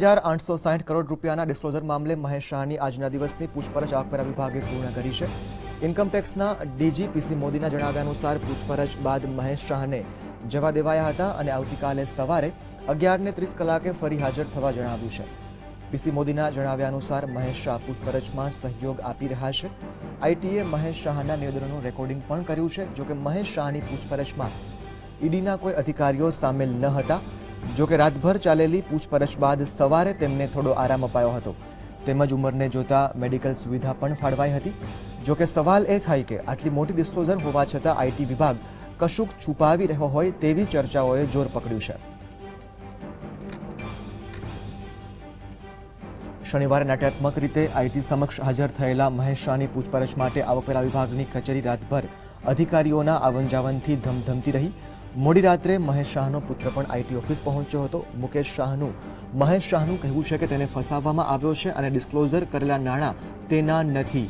હજાર આઠસો સાઠ કરોડ રૂપિયાના ડિસ્ક્લોઝર મામલે મહેશ શાહની આજના દિવસની પૂછપરછ આવકવેરા વિભાગે પૂર્ણ કરી છે. ઇન્કમટેક્સના ડીજી પીસી મોદીના જણાવ્યા અનુસાર પૂછપરછ બાદ મહેશ શાહને જવા દેવાયા હતા અને આવતીકાલે સવારે અગિયારને ત્રીસ કલાકે ફરી હાજર થવા જણાવ્યું છે. પીસી મોદીના જણાવ્યા અનુસાર મહેશ શાહ પૂછપરછમાં સહયોગ આપી રહ્યા છે. આઈટીએ મહેશ શાહના નિવેદનોનું રેકોર્ડિંગ પણ કર્યું છે, જોકે મહેશ શાહની પૂછપરછમાં ઈડીના કોઈ અધિકારીઓ સામેલ ન હતા. જોકે રાતભર ચાલેલી પૂછપરછ બાદ સવારે તેમને થોડો આરામ અપાયો હતો. તેમજ ઉંમરને જોતા મેડિકલ સુવિધા પણ ફાળવાઈ હતી. જોકે સવાલ એ થાય કે આટલી મોટી ડિસ્ક્લોઝર હોવા છતાં આઈટી વિભાગ કશુંક છુપાવી રહ્યો હોય તેવી ચર્ચાઓએ જોર પકડ્યું છે. શનિવારે નાટ્યાત્મક રીતે આઈટી સમક્ષ હાજર થયેલા મહેશ શાહની પૂછપરછ માટે આવકવેરા વિભાગની કચેરી રાતભર અધિકારીઓના આવન જાવનથી ધમધમતી રહી. મોડી રાત્રે મહેશ શાહનો પુત્ર પણ આઈટી ઓફિસ પહોંચ્યો હતો. મુકેશ શાહનું, મહેશ શાહનું કહેવું છે કે તેને ફસાવવામાં આવ્યો છે અને ડિસ્ક્લોઝર કરેલા નાણાં તેના નથી.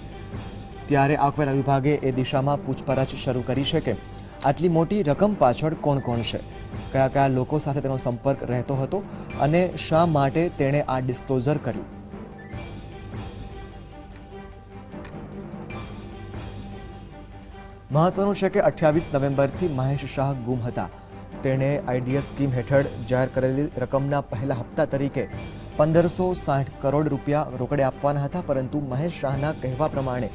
ત્યારે આવકવેરા વિભાગે એ દિશામાં પૂછપરછ શરૂ કરી છે કે આટલી મોટી રકમ પાછળ કોણ કોણ છે? કયા કયા લોકો સાથે તેનો સંપર્ક રહેતો હતો અને શા માટે તેણે આ ડિસ્ક્લોઝર કર્યું? મહત્વનું છે કે અઠ્યાવીસ નવેમ્બરથી મહેશ શાહ ગુમ હતા. તેણે આઈડીએસ સ્કીમ હેઠળ જાહેર કરેલી રકમના પહેલા હપ્તા તરીકે પંદરસો સાઠ કરોડ રૂપિયા રોકડે આપવાના હતા, પરંતુ મહેશ શાહના કહેવા પ્રમાણે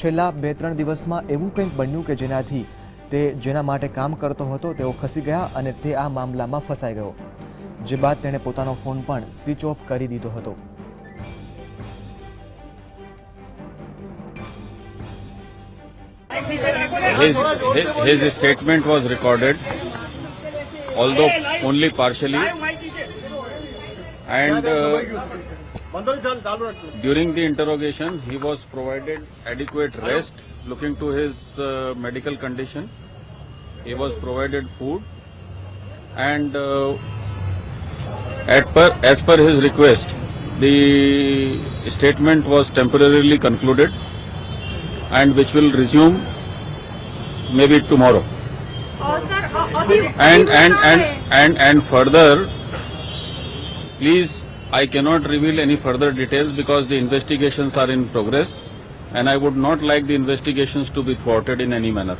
છેલ્લા બે ત્રણ દિવસમાં એવું કંઈક બન્યું કે જેનાથી તે જેના માટે કામ કરતો હતો તેઓ ખસી ગયા અને તે આ મામલામાં ફસાઈ ગયો. જે બાદ તેણે પોતાનો ફોન પણ સ્વિચ ઓફ કરી દીધો હતો. His, his, his statement was recorded, although only partially. And uh, during the interrogation, he was provided adequate rest, looking to his uh, medical condition. He was provided food, and uh, per, as per his request, the statement was temporarily concluded, and which will resume maybe tomorrow. And and and and and further, please, I cannot reveal any further details because the investigations are in progress, and I would not like the investigations to be thwarted in any manner.